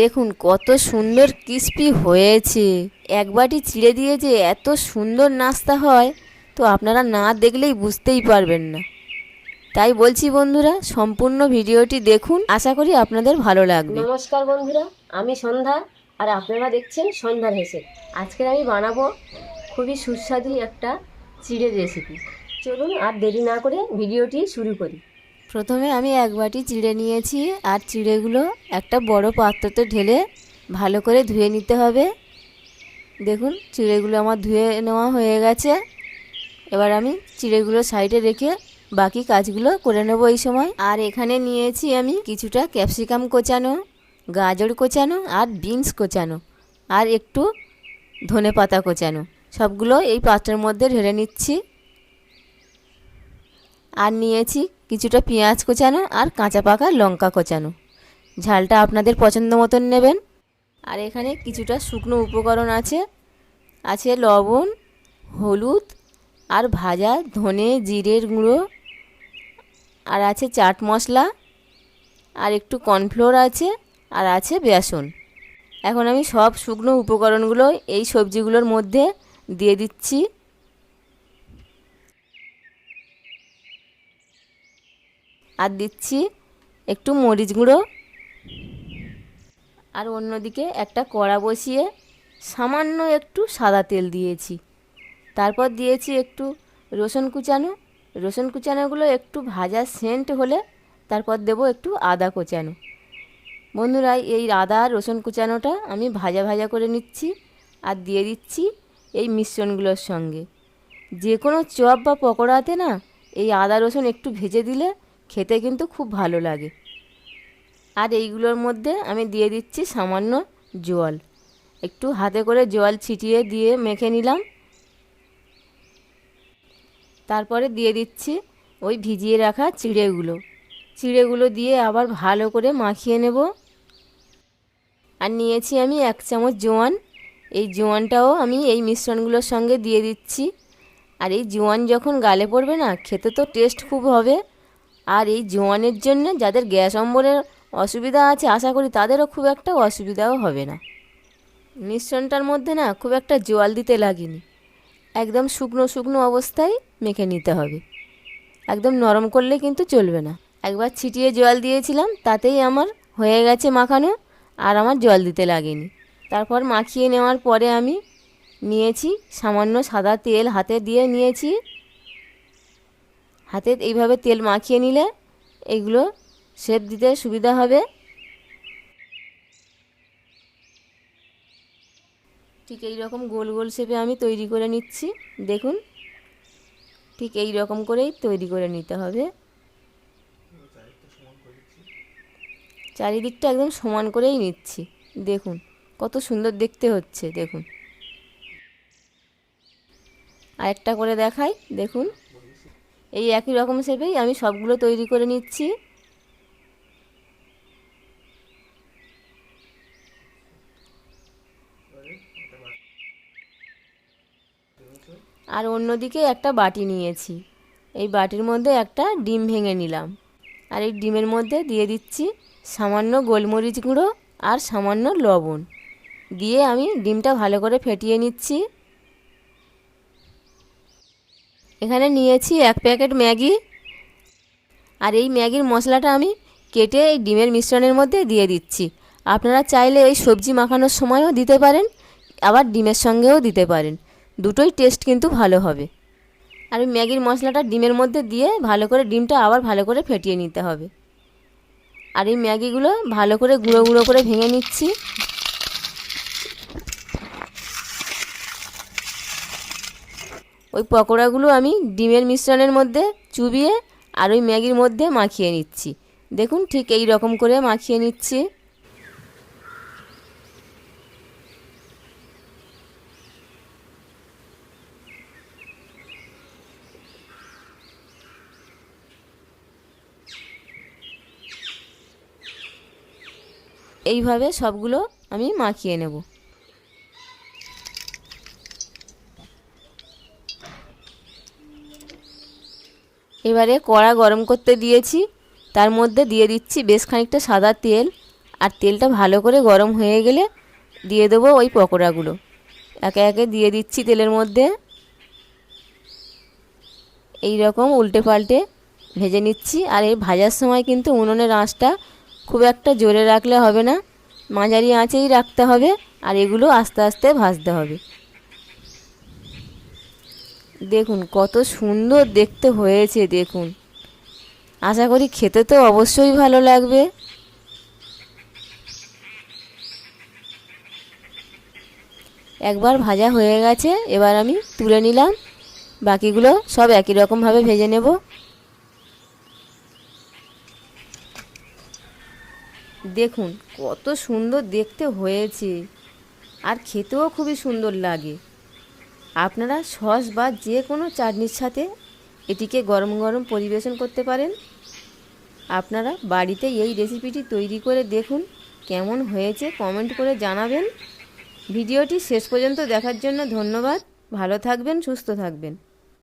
দেখুন, কত সুন্দর ক্রিস্পি হয়েছে। এক বাটি চিড়ে দিয়ে যে এত সুন্দর নাস্তা হয়, তো আপনারা না দেখলেই বুঝতেই পারবেন না। তাই বলছি বন্ধুরা, সম্পূর্ণ ভিডিওটি দেখুন। আশা করি আপনাদের ভালো লাগবে। নমস্কার বন্ধুরা, আমি সন্ধ্যা, আর আপনারা দেখছেন সন্ধ্যার হেসে আজকের আমি বানাবো খুবই সুস্বাদু একটা চিড়ের রেসিপি চলুন আর দেরি না করে ভিডিওটি শুরু করি। প্রথমে আমি এক বাটি চিড়ে নিয়েছি আর চিড়েগুলো একটা বড় পাত্রতে ঢেলে ভালো করে ধুয়ে নিতে হবে। দেখুন, চিড়েগুলো আমার ধুয়ে নেওয়া হয়ে গেছে। এবার আমি চিড়েগুলো সাইডে রেখে বাকি কাজগুলো করে নেব এই সময়। আর এখানে নিয়েছি আমি কিছুটা ক্যাপসিকাম কোচানো, গাজর কোচানো আর বিনস কোচানো আর একটু ধনে পাতা কোচানো। সবগুলো এই পাত্রের মধ্যে ঢেলে নিচ্ছি। আর নিয়েছি কিছুটা পেঁয়াজ কোচানো আর কাঁচা পাকা লঙ্কা কোচানো। ঝালটা আপনাদের পছন্দ মতন নেবেন। আর এখানে কিছুটা শুকনো উপকরণ আছে। আছে লবণ, হলুদ আর ভাজা ধনে জিরের গুঁড়ো। আর আছে চাট মশলা। আর একটু কর্নফ্লোর আছে আর আছে বেসন। এখন আমি সব শুকনো উপকরণগুলো এই সবজিগুলোর মধ্যে দিয়ে দিচ্ছি। আর দিচ্ছি একটু মরিচ গুঁড়ো। আর অন্যদিকে একটা কড়া বসিয়ে সামান্য একটু সাদা তেল দিয়েছি। তারপর দিয়েছি একটু রসুন কুচানো। রসুন কুচানোগুলো একটু ভাজা সেন্ট হলে তারপর দেব একটু আদা কোচানো। বন্ধুরা, এই আদা আর রসুন কুচানোটা আমি ভাজা ভাজা করে নিচ্ছি আর দিয়ে দিচ্ছি এই মিশ্রণগুলোর সঙ্গে। যে কোনো চপ বা পকোড়াতে না এই আদা রসুন একটু ভেজে দিলে খেতে কিন্তু খুব ভালো লাগে। আর এইগুলোর মধ্যে আমি দিয়ে দিচ্ছি সামান্য জল একটু হাতে করে জল ছিটিয়ে দিয়ে মেখে নিলাম। তারপরে দিয়ে দিচ্ছি ওই ভিজিয়ে রাখা চিড়েগুলো। চিড়েগুলো দিয়ে আবার ভালো করে মাখিয়ে নেব। আর নিয়েছি আমি এক চামচ জোয়ান। এই জোয়ানটাও আমি এই মিশ্রণগুলোর সঙ্গে দিয়ে দিচ্ছি। আর এই জোয়ান যখন গালে পড়বে না, খেতে তো টেস্ট খুব হবে। আর এই জোয়ানের জন্য যাদের গ্যাস অম্বলের অসুবিধা আছে, আশা করি তাদেরও খুব একটা অসুবিধাও হবে না। মিশ্রণটার মধ্যে না খুব একটা জল দিতে লাগেনি। একদম শুকনো শুকনো অবস্থায় মেখে নিতে হবে। একদম নরম করলে কিন্তু চলবে না। একবার ছিটিয়ে জল দিয়েছিলাম, তাতেই আমার হয়ে গেছে মাখানো আর আমার জল দিতে লাগেনি। তারপর মাখিয়ে নেওয়ার পরে আমি নিয়েছি সামান্য সাদা তেল হাতে দিয়ে নিয়েছি। হাতে এইভাবে তেল মাখিয়ে নিলে এগুলো শেপ দিতে সুবিধা হবে। ঠিক এই রকম গোল গোল শেপে আমি তৈরি করে নিচ্ছি। দেখুন, ঠিক এই রকম করেই তৈরি করে নিতে হবে। চারিদিকটা একদম সমান করেই নিচ্ছি। দেখুন, কত সুন্দর দেখতে হচ্ছে, দেখুন। আরেকটা করে দেখাই, দেখুন। এই একই রকম শেপেই আমি সবগুলো তৈরি করে নিচ্ছি। আর অন্যদিকে একটা বাটি নিয়েছি। এই বাটির মধ্যে একটা ডিম ভেঙে নিলাম। আর এই ডিমের মধ্যে দিয়ে দিচ্ছি সামান্য গোলমরিচ গুঁড়ো আর সামান্য লবণ। দিয়ে আমি ডিমটা ভালো করে ফেটিয়ে নিচ্ছি। এখানে নিয়েছি এক প্যাকেট ম্যাগি। আর এই ম্যাগির মশলাটা আমি কেটে এই ডিমের মিশ্রণের মধ্যে দিয়ে দিচ্ছি। আপনারা চাইলে এই সবজি মাখানোর সময়ও দিতে পারেন, আবার ডিমের সঙ্গেও দিতে পারেন। দুটোই টেস্ট কিন্তু ভালো হবে। আর ওই ম্যাগির মশলাটা ডিমের মধ্যে দিয়ে ভালো করে ডিমটা আবার ভালো করে ফেটিয়ে নিতে হবে। আর এই ম্যাগিগুলো ভালো করে গুঁড়ো গুঁড়ো করে ভেঙে নিচ্ছি। ওই পকোড়াগুলো আমি ডিমের মিশ্রণের মধ্যে চুবিয়ে আর ওই ম্যাগির মধ্যে মাখিয়ে নিচ্ছি। দেখুন ঠিক এই রকম করে মাখিয়ে নিচ্ছি। এইভাবে সবগুলো আমি মাখিয়ে নেব। এবারে কড়া গরম করতে দিয়েছি। তার মধ্যে দিয়ে দিচ্ছি বেশ খানিকটা সাদা তেল। আর তেলটা ভালো করে গরম হয়ে গেলে দিয়ে দেবো ওই পকোড়াগুলো। একে একে দিয়ে দিচ্ছি তেলের মধ্যে। এই রকম উল্টে পাল্টে ভেজে নিচ্ছি। আর এই ভাজার সময় কিন্তু উনুনের আঁচটা খুব একটা জোরে রাখলে হবে না। মাঝারি আঁচেই রাখতে হবে। আর এগুলো আস্তে আস্তে ভাজতে হবে। দেখুন, কত সুন্দর দেখতে হয়েছে, দেখুন। আশা করি খেতে তো অবশ্যই ভালো লাগবে। একবার ভাজা হয়ে গেছে, এবার আমি তুলে নিলাম। বাকিগুলো সব একই রকমভাবে ভেজে নেব। দেখুন, কত সুন্দর দেখতে হয়েছে। আর খেতেও খুবই সুন্দর লাগে। আপনারা সস বা যে কোনো চাটনির সাথে এটিকে গরম গরম পরিবেশন করতে পারেন। আপনারা বাড়িতে এই রেসিপিটি তৈরি করে দেখুন, কেমন হয়েছে কমেন্ট করে জানাবেন। ভিডিওটি শেষ পর্যন্ত দেখার জন্য ধন্যবাদ। ভালো থাকবেন, সুস্থ থাকবেন।